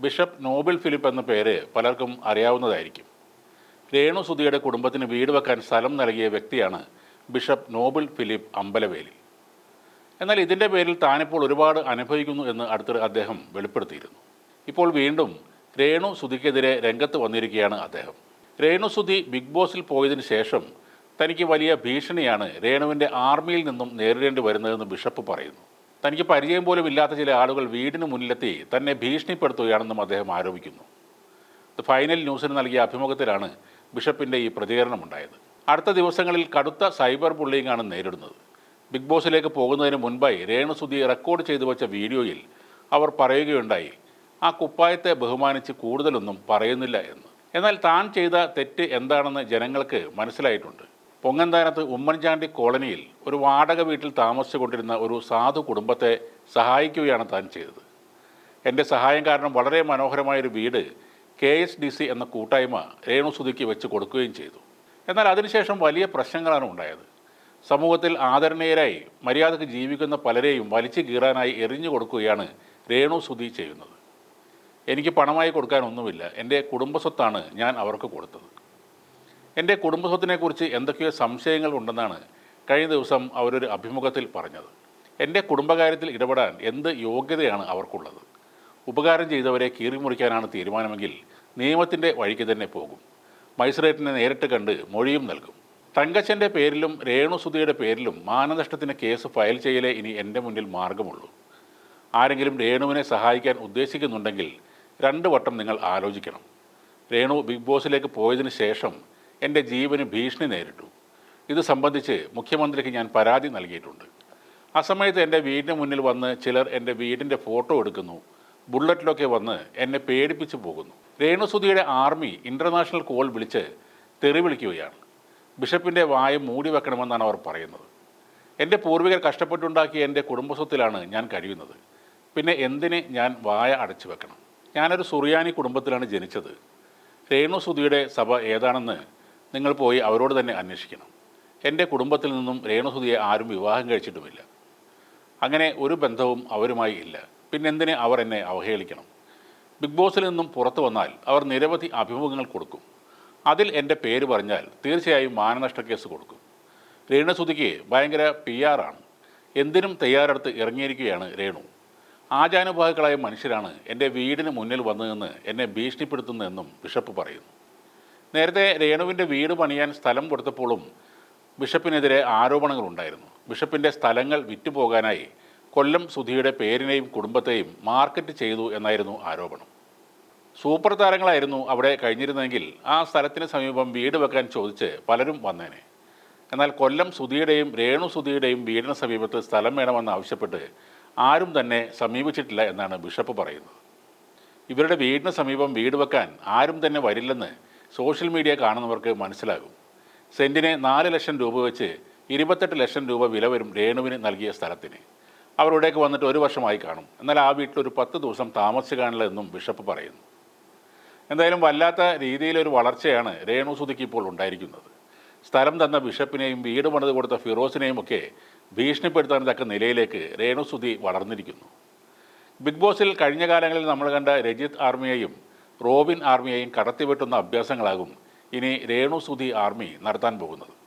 Bishop Noble Philip എന്ന പേര് പലർക്കും അറിയാവുന്നതായിരിക്കും. രേണു സുധിയുടെ കുടുംബത്തിന് വീട് വെക്കാൻ സ്ഥലം നൽകിയ വ്യക്തിയാണ് ബിഷപ്പ് നോബിൾ ഫിലിപ്പ് അമ്പലവേലി. എന്നാൽ ഇതിന്റെ പേരിൽ താനിപ്പോൾ ഒരുപാട് അനുഭവിക്കുന്നു എന്ന് അടുത്തിടെ അദ്ദേഹം വെളിപ്പെടുത്തിയിരുന്നു. ഇപ്പോൾ വീണ്ടും രേണു സുധിക്കെതിരെ രംഗത്ത് വന്നിരിക്കുകയാണ് അദ്ദേഹം. രേണു സുധി ബിഗ് ബോസിൽ പോയതിനു ശേഷം തനിക്ക് വലിയ ഭീഷണിയാണ് രേണുവിന്റെ ആർമിയിൽ നിന്നും നേരിടേണ്ടി വരുന്നതെന്ന് ബിഷപ്പ് പറയുന്നു. തനിക്ക് പരിചയം പോലും ഇല്ലാത്ത ചില ആളുകൾ വീടിന് മുന്നിലെത്തി തന്നെ ഭീഷണിപ്പെടുത്തുകയാണെന്നും അദ്ദേഹം ആരോപിക്കുന്നു. ദ ഫൈനൽ ന്യൂസിന് നൽകിയ അഭിമുഖത്തിലാണ് ബിഷപ്പിന്റെ ഈ പ്രതികരണമുണ്ടായത്. അടുത്ത ദിവസങ്ങളിൽ കടുത്ത സൈബർ ബുള്ളിംഗ് ആണ് നേരിടുന്നത്. ബിഗ് ബോസിലേക്ക് പോകുന്നതിന് മുൻപായി രേണുസുധി റെക്കോർഡ് ചെയ്തു വെച്ച വീഡിയോയിൽ അവർ പറയുകയുണ്ടായി ആ കുപ്പായത്തെ ബഹുമാനിച്ച് കൂടുതലൊന്നും പറയുന്നില്ല എന്ന്. എന്നാൽ താൻ ചെയ്ത തെറ്റ് എന്താണെന്ന് ജനങ്ങൾക്ക് മനസ്സിലായിട്ടുണ്ട്. പൊങ്ങന്താനത്ത് ഉമ്മൻചാണ്ടി കോളനിയിൽ ഒരു വാടക വീട്ടിൽ താമസിച്ചുകൊണ്ടിരുന്ന ഒരു സാധു കുടുംബത്തെ സഹായിക്കുകയാണ് താൻ ചെയ്തത്. എന്റെ സഹായം കാരണം വളരെ മനോഹരമായൊരു വീട് കെ എസ് ഡി സി എന്ന കൂട്ടായ്മ രേണുസുതിക്ക് വെച്ച് കൊടുക്കുകയും ചെയ്തു. എന്നാൽ അതിനുശേഷം വലിയ പ്രശ്നങ്ങളാണ് ഉണ്ടായത്. സമൂഹത്തിൽ ആദരണീയരായി മര്യാദയ്ക്ക് ജീവിക്കുന്ന പലരെയും വലിച്ചു കീറാനായി എറിഞ്ഞു കൊടുക്കുകയാണ് രേണു സുധി ചെയ്യുന്നത്. എനിക്ക് പണമായി കൊടുക്കാനൊന്നുമില്ല എന്റെ കുടുംബസ്വത്താണ് ഞാൻ അവർക്ക് കൊടുത്തത്. എന്റെ കുടുംബസ്വത്തിനെക്കുറിച്ച് എന്തൊക്കെയോ സംശയങ്ങൾ ഉണ്ടെന്നാണ് കഴിഞ്ഞ ദിവസം അവരൊരു അഭിമുഖത്തിൽ പറഞ്ഞത്. എന്റെ കുടുംബകാര്യത്തിൽ ഇടപെടാൻ എന്ത് യോഗ്യതയാണ് അവർക്കുള്ളത്? ഉപകാരം ചെയ്തവരെ കീറിമുറിക്കാനാണ് തീരുമാനമെങ്കിൽ നിയമത്തിന്റെ വഴിക്ക് തന്നെ പോകും. മജിസ്ട്രേറ്റിനെ നേരിട്ട് കണ്ട് മൊഴിയും നൽകും. തങ്കച്ചന്റെ പേരിലും രേണുസുധിയുടെ പേരിലും മാനനഷ്ടത്തിന് കേസ് ഫയൽ ചെയ്യലേ ഇനി എന്റെ മുന്നിൽ മാർഗമുള്ളൂ. ആരെങ്കിലും രേണുവിനെ സഹായിക്കാൻ ഉദ്ദേശിക്കുന്നുണ്ടെങ്കിൽ രണ്ട് വട്ടം നിങ്ങൾ ആലോചിക്കണം. രേണു ബിഗ് ബോസിലേക്ക് പോയതിനു ശേഷം എന്റെ ജീവന് ഭീഷണി നേരിട്ടു. ഇത് സംബന്ധിച്ച് മുഖ്യമന്ത്രിക്ക് ഞാൻ പരാതി നൽകിയിട്ടുണ്ട്. ആ സമയത്ത് എന്റെ വീടിന് മുന്നിൽ വന്ന് ചിലർ എന്റെ വീടിന്റെ ഫോട്ടോ എടുക്കുന്നു. ബുള്ളറ്റിലൊക്കെ വന്ന് എന്നെ പേടിപ്പിച്ച് പോകുന്നു. രേണുസുധിയുടെ ആർമി ഇന്റർനാഷണൽ കോൾ വിളിച്ച് തെറി വിളിക്കുകയാണ് ബിഷപ്പിന്റെ വായ മൂടി വെക്കണമെന്നാണ് അവർ പറയുന്നത്. എന്റെ പൂർവികർ കഷ്ടപ്പെട്ടുണ്ടാക്കിയ എന്റെ കുടുംബസ്വത്തിലാണ് ഞാൻ കഴിയുന്നത്. പിന്നെ എന്തിന് ഞാൻ വായ അടച്ചു വെക്കണം? ഞാനൊരു സുറിയാനി കുടുംബത്തിലാണ് ജനിച്ചത്. രേണുസുതിയുടെ സഭ ഏതാണെന്ന് നിങ്ങൾ പോയി അവരോട് തന്നെ അന്വേഷിക്കണം. എന്റെ കുടുംബത്തിൽ നിന്നും രേണുസുതിയെ ആരും വിവാഹം കഴിച്ചിട്ടുമില്ല. അങ്ങനെ ഒരു ബന്ധവും അവരുമായി ഇല്ല. പിന്നെന്തിനെ അവർ എന്നെ അവഹേളിക്കണം? ബിഗ് ബോസിൽ നിന്നും പുറത്തു വന്നാൽ അവർ നിരവധി അഭിമുഖങ്ങൾ കൊടുക്കും. അതിൽ എന്റെ പേര് പറഞ്ഞാൽ തീർച്ചയായും മാനനഷ്ട കേസ് കൊടുക്കും. രേണുസുതിക്ക് ഭയങ്കര പി ആറാണ് എന്തിനും തയ്യാറെടുത്ത് ഇറങ്ങിയിരിക്കുകയാണ് രേണു. ആചാനുഭാവികളായ മനുഷ്യരാണ് എന്റെ വീടിന് മുന്നിൽ വന്നതെന്ന് എന്നെ ഭീഷണിപ്പെടുത്തുന്നതെന്നും ബിഷപ്പ് പറയുന്നു. നേരത്തെ രേണുവിന്റെ വീട് പണിയാൻ സ്ഥലം കൊടുത്തപ്പോഴും ബിഷപ്പിനെതിരെ ആരോപണങ്ങളുണ്ടായിരുന്നു. ബിഷപ്പിന്റെ സ്ഥലങ്ങൾ വിറ്റുപോകാനായി കൊല്ലം സുധിയുടെ പേരിനെയും കുടുംബത്തെയും മാർക്കറ്റ് ചെയ്തു എന്നായിരുന്നു ആരോപണം. സൂപ്പർ താരങ്ങളായിരുന്നു അവിടെ കഴിഞ്ഞിരുന്നെങ്കിൽ ആ സ്ഥലത്തിന് സമീപം വീട് വെക്കാൻ ചോദിച്ച് പലരും വന്നേനെ. എന്നാൽ കൊല്ലം സുധിയുടെയും രേണു സുധിയുടെയും വീടിന് സമീപത്ത് സ്ഥലം വേണമെന്ന് ആവശ്യപ്പെട്ട് ആരും തന്നെ സമീപിച്ചിട്ടില്ല എന്നാണ് ബിഷപ്പ് പറയുന്നത്. ഇവരുടെ വീടിന് സമീപം വീട് വെക്കാൻ ആരും തന്നെ വരില്ലെന്ന് സോഷ്യൽ മീഡിയ കാണുന്നവർക്ക് മനസ്സിലാകും. സെന്റിന് നാല് ലക്ഷം രൂപ വെച്ച് ഇരുപത്തെട്ട് ലക്ഷം രൂപ വില വരും രേണുവിന് നൽകിയ സ്ഥലത്തിന്. അവരുടെയൊക്കെ വന്നിട്ട് ഒരു വർഷമായി കാണും. എന്നാൽ ആ വീട്ടിൽ ഒരു പത്ത് ദിവസം താമസിച്ചു കാണില്ല എന്നും ബിഷപ്പ് പറയുന്നു. എന്തായാലും വല്ലാത്ത രീതിയിലൊരു വളർച്ചയാണ് രേണു സുധിക്ക് ഇപ്പോൾ ഉണ്ടായിരിക്കുന്നത്. സ്ഥലം തന്ന ബിഷപ്പിനെയും വീട് പണിത് കൊടുത്ത ഫിറോസിനെയും ഒക്കെ ഭീഷണിപ്പെടുത്താൻ തക്ക നിലയിലേക്ക് രേണു സുധി വളർന്നിരിക്കുന്നു. ബിഗ് ബോസിൽ കഴിഞ്ഞ കാലങ്ങളിൽ നമ്മൾ കണ്ട രജിത് ആർമിയെയും റോബിൻ ആർമിയെയും കടത്തിവെട്ടുന്ന അഭ്യാസങ്ങളാകും. ഇനി രേണു സുധി ആർമി നടത്താൻ പോകുന്നത്.